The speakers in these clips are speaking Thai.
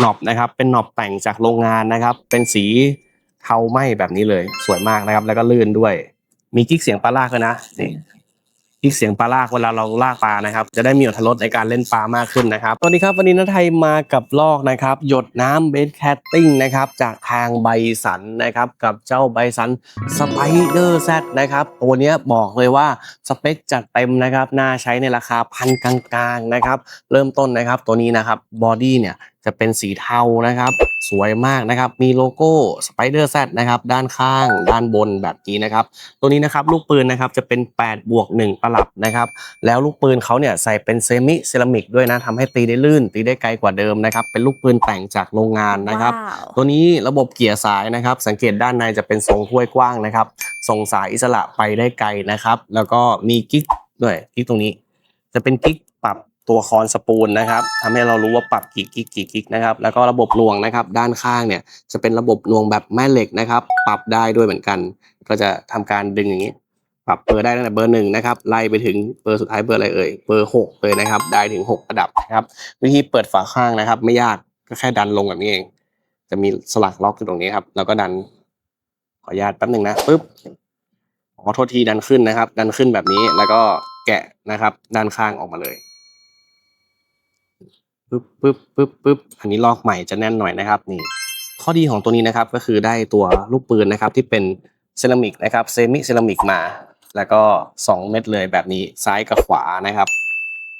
หนอบนะครับเป็นหนอบแต่งจากโรงงานนะครับ เป็นสีเทาไหม้แบบนี้เลยสวยมากนะครับ แล้วก็ลื่นด้วย มีกิ๊กเสียงปลาลากด้วยนะนี่กิ๊กเสียงปลาลากเวลาเราลากปลานะครับ จะได้มีอรรถรสในการเล่นปลามากขึ้นนะครับสวัสดีครับวันนี้นัทไทยมากับลอกนะครับ หยดน้ำเบสแคตติ้งนะครับ จากทางใบสันนะครับ กับเจ้าใบสันสไปเดอร์แซนะครับตัวนี้บอกเลยว่าสเปคจัดเต็มนะครับน่าใช้ในราคาพันกลางๆนะครับ เริ่มต้นนะครับตัวนี้นะครับบอดี้เนี่ยจะเป็นสีเทานะครับ สวยมากนะครับ มีโลโก้ Spider Z นะครับ ด้านข้าง ด้านบนแบบนี้นะครับ ตัวนี้นะครับลูกปืนนะครับจะเป็น 8 บวก 1 ตลับนะครับ แล้วลูกปืนเขาเนี่ยใส่เป็นเซมิเซรามิกด้วยนะทำให้ตีได้ลื่น ตีได้ไกลกว่าเดิมนะครับ เป็นลูกปืนแต่งจากโรงงานนะครับว้าวตัวนี้ระบบเกียร์สายนะครับ สังเกตด้านในจะเป็นทรงถ้วยกว้างนะครับ ส่งสายอิสระไปได้ไกลนะครับ แล้วก็มีกิ๊กด้วยกิ๊กตรงนี้ จะเป็นกิ๊กปรับ ตัวคอนสปูลนะครับทำให้เรารู้ว่าปรับกี่กิ๊กกี่กิกนะครับแล้วก็ระบบหน่วงนะครับ ด้านข้างเนี่ยจะเป็นระบบหน่วงแบบแม่เหล็กนะครับ ปรับได้ด้วยเหมือนกัน ก็จะทำการดึงอย่างนี้ ปรับเบอร์ได้ตั้งแต่เบอร์หนึ่งนะครับไล่ไปถึงเบอร์สุดท้ายเบอร์อะไรเอ่ยเบอร์หกเลยนะครับ ได้ถึงหกระดับนะครับ วิธีเปิดฝาข้างนะครับ ไม่ยากก็แค่ดันลงแบบนี้เอง จะมีสลักล็อกอยู่ตรงนี้ครับแล้วก็ดันขออนุญาตแป๊บหนึ่งนะปึ๊บขอโทษทีดันขึ้นนะครับ ดันขึ้นแบบนี้แล้วก็แกะนะครับ ด้านข้างออกมาเลย ปึ๊บปึ๊บปึ๊บปึ๊บอันนี้ลอกใหม่จะแน่นหน่อยนะครับนี่ข้อดีของตัวนี้นะครับก็คือได้ตัวลูกปืนนะครับที่เป็นเซรามิกนะครับเซมิเซรามิกมา แล้วก็ 2 เม็ดเลยแบบนี้ซ้ายกับขวานะครับ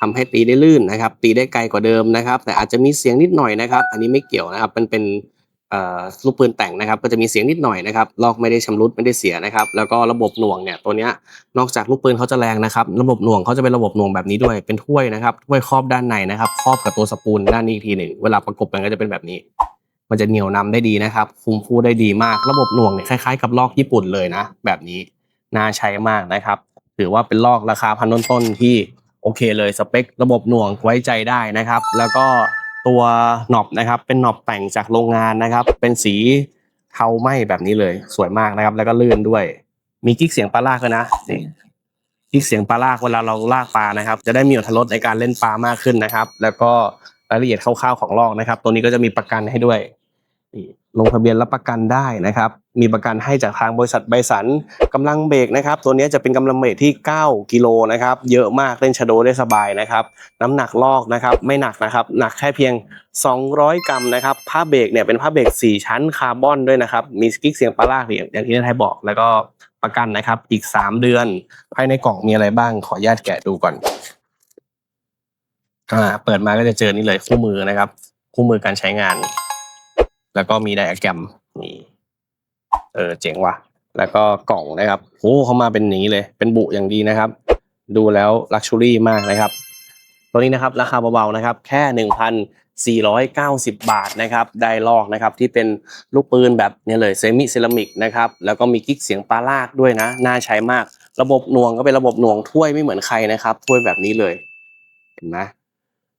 ทำให้ตีได้ลื่นนะครับ ตีได้ไกลกว่าเดิมนะครับ แต่อาจจะมีเสียงนิดหน่อยนะครับ อันนี้ไม่เกี่ยวนะครับ มันเป็น ลูกปืนแต่งนะครับก็จะมีเสียงนิดหน่อยนะครับลอกไม่ได้ชำรุดไม่ได้เสียนะครับ แล้วก็ระบบหน่วงเนี่ยตัวเนี้ยนอกจากลูกปืนเขาจะแรงนะครับ ระบบหน่วงเขาจะเป็นระบบหน่วงแบบนี้ด้วยเป็นถ้วยนะครับถ้วยครอบด้านในนะครับครอบกับตัวสปูลด้านนี้อีกทีหนึ่งเวลาประกบกันก็จะเป็นแบบนี้ มันจะเหนียวนำได้ดีนะครับ คุมฟูได้ดีมาก ระบบหน่วงเนี่ยคล้ายๆกับลอกญี่ปุ่นเลยนะ แบบนี้น่าใช้มากนะครับ ถือว่าเป็นลอกราคาพันต้นๆที่โอเคเลยสเปค ระบบหน่วงไว้ใจได้นะครับ แล้วก็ ตัวหนอบนะครับเป็นหนอบแต่งจากโรงงานนะครับ เป็นสีเทาไหม้แบบนี้เลยสวยมากนะครับ แล้วก็ลื่นด้วย มีกิ๊กเสียงปลาลากเลยนะนี่กิ๊กเสียงปลาลากเวลาเราลากปลานะครับ จะได้มีอรรถรสในการเล่นปลามากขึ้นนะครับ แล้วก็รายละเอียดคร่าวๆของลอกนะครับ ตัวนี้ก็จะมีประกันให้ด้วย ลงทะเบียนรับประกันได้นะครับ มีประกันให้จากทางบริษัทไบสันกำลังเบรกนะครับ ตัวนี้จะเป็นกำลังเบรกที่ 9 กิโลนะครับ เยอะมากเล่นชะโดได้สบายนะครับ น้ำหนักลอกนะครับ ไม่หนักนะครับ หนักแค่เพียง 200 กรัมนะครับ ผ้าเบรกเนี่ยเป็นผ้าเบรก4 ชั้นคาร์บอนด้วยนะครับ มีสกิ๊กเสียงปลาลากอย่างอย่างที่นายไทยบอก แล้วก็ประกันนะครับ อีก 3 เดือน ภายในกล่องมีอะไรบ้าง ขออนุญาตแกะดูก่อน อ่า เปิดมาก็จะเจอนี่เลยคู่มือนะครับ คู่มือการใช้งาน แล้วก็มีไดอะแกรมนี่เออเจ๋งว่ะ แล้วก็กล่องนะครับโอ้เขามาเป็นนี้เลย เป็นบุอย่างดีนะครับ ดูแล้วลักชัวรี่มากนะครับ ตัวนี้นะครับราคาเบาๆนะครับ แค่ 1,490 บาทนะครับ ได้ลอกนะครับที่เป็นลูกปืนแบบนี้เลยเซมิเซรามิกนะครับ แล้วก็มีกิ๊กเสียงปลาลากด้วยนะ น่าใช้มาก ระบบหน่วงก็เป็นระบบหน่วงถ้วยไม่เหมือนใครนะครับ ถ้วยแบบนี้เลย เห็นไหม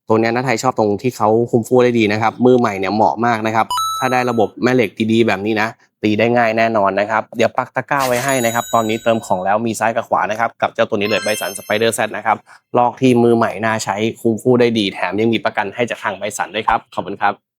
ตัวนี้ยนาไทยชอบตรงที่เขาคุมฟูได้ดีนะครับ มือใหม่เนี่ยเหมาะมากนะครับ ถ้าได้ระบบแม่เหล็กดีๆแบบนี้นะ ตีได้ง่ายแน่นอนนะครับ เดี๋ยวปักตะกร้าไว้ให้นะครับ ตอนนี้เติมของแล้วมีซ้ายกับขวานะครับ กับเจ้าตัวนี้เลยไบสันสไปเดอร์แซนะครับ ลอกที่มือใหม่น่าใช้คุมฟูได้ดีแถมยังมีประกันให้จากทางไบสันด้วยครับ ขอบคุณครับ